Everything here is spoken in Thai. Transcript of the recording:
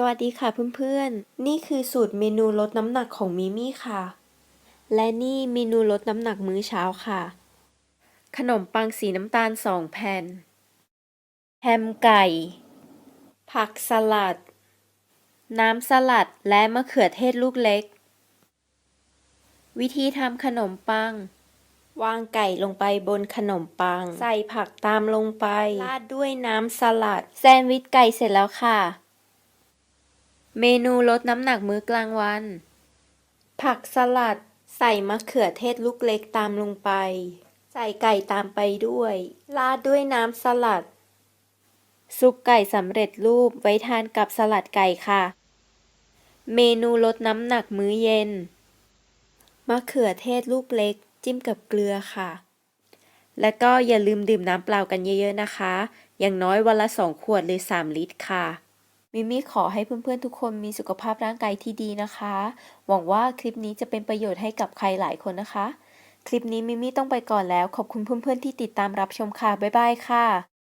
สวัสดีค่ะเพื่อนๆ นี่คือสูตรเมนูลดน้ำหนักของมิมี่ค่ะ และนี่เมนูลดน้ำหนักมื้อเช้าค่ะ ขนมปังสีน้ำตาล2แผ่น แฮมไก่ ผักสลัด น้ำสลัดและมะเขือเทศลูกเล็ก วิธีทำขนมปัง วางไก่ลงไปบนขนมปัง ใส่ผักตามลงไปราดด้วยน้ำสลัด แซนด์วิชไก่เสร็จแล้วค่ะ เมนูลดน้ำหนักมื้อกลางวัน ผักสลัด ใส่มะเขือเทศลูกเล็กตามลงไป ใส่ไก่ตามไปด้วย ราดด้วยน้ำสลัด ซุปไก่สำเร็จรูปไว้ทานกับสลัดไก่ค่ะ เมนูลดน้ำหนักมื้อเย็น มะเขือเทศลูกเล็ก จิ้มกับเกลือค่ะ และก็อย่าลืมดื่มน้ำเปล่ากันเยอะๆนะคะ อย่างน้อยวันละ 2 ขวดหรือ 3 ลิตรค่ะ มิมี่ขอให้เพื่อนๆทุกคนมีสุขภาพร่างกายที่ดีนะคะ หวังว่าคลิปนี้จะเป็นประโยชน์ให้กับใครหลายคนนะคะ คลิปนี้มิมี่ต้องไปก่อนแล้ว ขอบคุณเพื่อนๆที่ติดตามรับชมค่ะ บ๊ายบายค่ะ